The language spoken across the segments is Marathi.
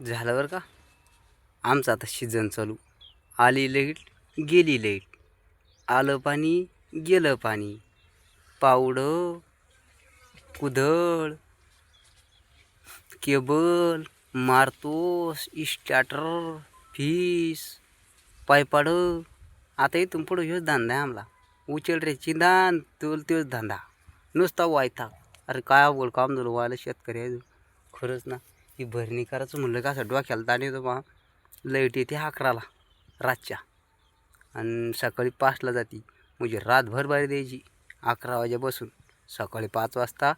झालं बरं का? आमचं आता सीझन चालू. आली लाइट गेली लाइट आलं पाणी गेलं पाणी. पावडं कुदळ केबल मारतोस इस्टार्टर फीस पायपाडं. आता इथून पुढं ह्योच धंदा आहे आम्हाला उचल रे चिंदान तोल तोच धंदा. नुसता वायता अरे काय अवघड काम झालं व्हायला शेतकरी आहे. खरंच ना. ही भरणी करायचं म्हणलं का असं डोक्याला ताण येतो बा. लाइट येते अकराला रातच्या. आणि सकाळी पाचला जाते. म्हणजे रातभर बाहेर द्यायची. अकरा वाजेपासून सकाळी पाच वाजता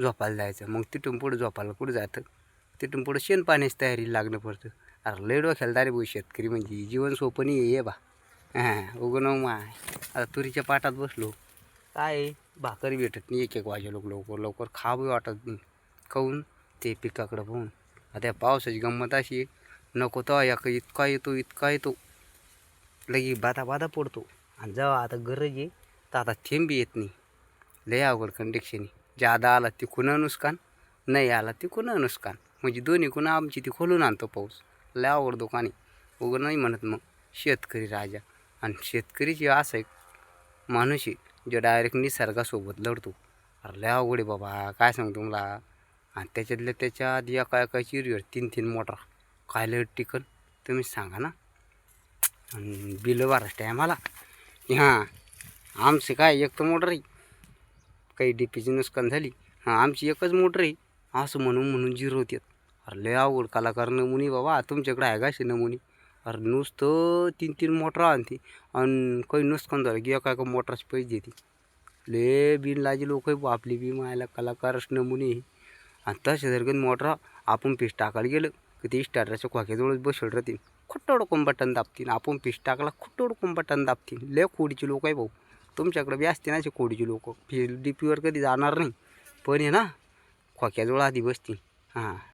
झोपायला जायचं. मग तिथून पुढं झोपायला कुठं जातं? तिथून पुढं शेण पाण्याची तयारी लागणं पडतं. अरे लय डोक्याला रे भाऊ शेतकरी म्हणजे. जीवन सोपं नाही आहे ये बा. हां उगं नव माय. आता तुरीच्या पाटात बसलो. काय भाकरी भेटत नाही एक एक वाजे लोक लवकर लवकर खावं वाटत नाही. खाऊन ते पिकाकडं पाहून आता पावसाची गंमत अशी नको तो या इतका येतो इतका येतो. लगी बाधा बाधा पडतो. आणि जेव्हा आता गरज आहे तर आता थेंबी येत नाही. लय अवघड कंडिक्शन आहे. आला ती कुणं नुकसान नाही आला ती कुणं नुकसान म्हणजे दोन्ही कुणं आमची ती खोलून आणतो पाऊस. लय अवघड दुकाने उघड नाही म्हणत मग शेतकरी राजा. आणि शेतकरीची असं एक माणूस आहे जो डायरेक्ट निसर्गासोबत लढतो. अरे लय अवघड आहे बाबा. काय सांगतो तुम्हाला? आणि त्याच्यातल्या त्याच्या आधी एका एका चिरीवर तीन तीन मोटर. काय लढ टिकन तुम्ही सांगा ना. आणि बिलं भरायचं टायमाला हां आमचे काय एक तर मोटर आहे. काही डीपीची नुकसान झाली. हां आमची एकच मोटर आहे. असं म्हणून म्हणून झिरो होतात अरे लय अवघड कलाकार नमुनी बाबा. तुमच्याकडे आहे का असे नमुनी? अरे नुसतं तीन तीन मोटर आणते आणि काही नुकसान झालं की एका एका मोटरचे पैसे देते. लय बिन लाजी लोक आहे आपली बी मायला कलाकारच नमुने आणि तसे जर करून मोटर आपण पीस टाकायला गेलं की ते स्टार्टरच्या खोक्याजवळच बसवलं राहतील. खुट्टोड कोण बटन दाबतील. आपण पीस टाकला खुट्टोड कोण बटन दाबतील. लय कोडीची लोक आहे भाऊ. तुमच्याकडे बी असते ना असे कोडीची लोक. डी पीवर कधी जाणार नाही. पण आहे ना खोक्याजवळ आधी बसतील. हां.